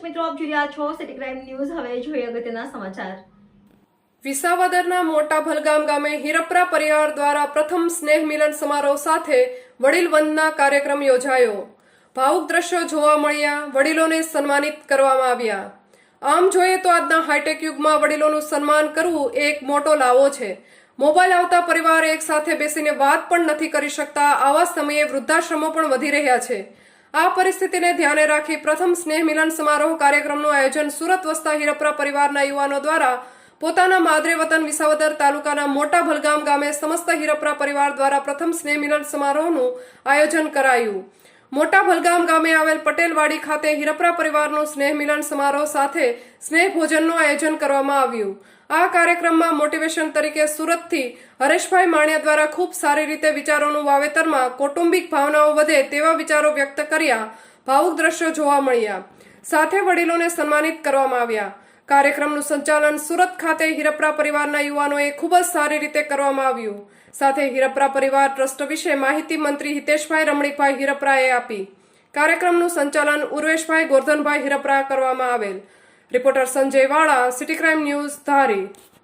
મિત્રો, આપ જોઈ રહ્યા છો સિટી ક્રાઇમ ન્યૂઝ હવે જોઈએ અગત્યના સમાચાર. વિસાવદરના મોટા ભલગામ ગામે હિરપરા પરિવાર દ્વારા પ્રથમ સ્નેહ મિલન સમારોહ સાથે વડીલ વંદના કાર્યક્રમ યોજાયો. ભાવુક દ્રશ્યો જોવા મળ્યા, વડીલોને સન્માનિત કરવામાં આવ્યા. આમ જોઈએ તો આજના હાઈટેક યુગમાં વડીલોનું સન્માન કરવું એક મોટો લાવો છે. મોબાઈલ આવતા પરિવાર એક સાથે બેસીને વાત પણ નથી કરી શકતા, આવા સમયે વૃદ્ધાશ્રમો પણ વધી રહ્યા છે. આ પરિસ્થિતિને ધ્યાને રાખી પ્રથમ સ્નેહ મિલન સમારોહ કાર્યક્રમનું આયોજન સુરત વસતા હિરપરા પરિવારના યુવાનો દ્વારા પોતાના માદરે વતન વિસાવદર તાલુકાના મોટા ભલગામ ગામે સમસ્ત હિરપરા પરિવાર દ્વારા પ્રથમ સ્નેહ મિલન સમારોહનું આયોજન કરાયું. મોટા ભલગામ ગામે આવેલ પટેલવાડી ખાતે હિરપરા પરિવારનું સ્નેહ મિલન સમારોહ સાથે સ્નેહ ભોજનનું આયોજન કરવામાં આવ્યું. આ કાર્યક્રમમાં મોટિવેશન તરીકે સુરતથી હરેશભાઈ માણિયા દ્વારા ખૂબ સારી રીતે વિચારોનું વાવેતરમાં કૌટુંબિક ભાવનાઓ વધે તેવા વિચારો વ્યક્ત કર્યા, ભાવુક દ્રશ્યો જોવા મળ્યા. સાથે વડીલોને સન્માનિત કરવામાં આવ્યા. કાર્યક્રમનું સંચાલન સુરત ખાતે હિરપરા પરિવારના યુવાનોએ ખૂબ જ સારી રીતે કરવામાં આવ્યું. સાથે હિરપરા પરિવાર ટ્રસ્ટ વિશે માહિતી મંત્રી હિતેશભાઈ રમણીકભાઈ હિરપરાએ આપી. કાર્યક્રમનું સંચાલન ઉર્વેશભાઈ ગોરધનભાઈ હિરપરા કરવામાં આવેલ. રિપોર્ટર સંજય વાળા, સિટી ક્રાઇમ ન્યૂઝ ધારી.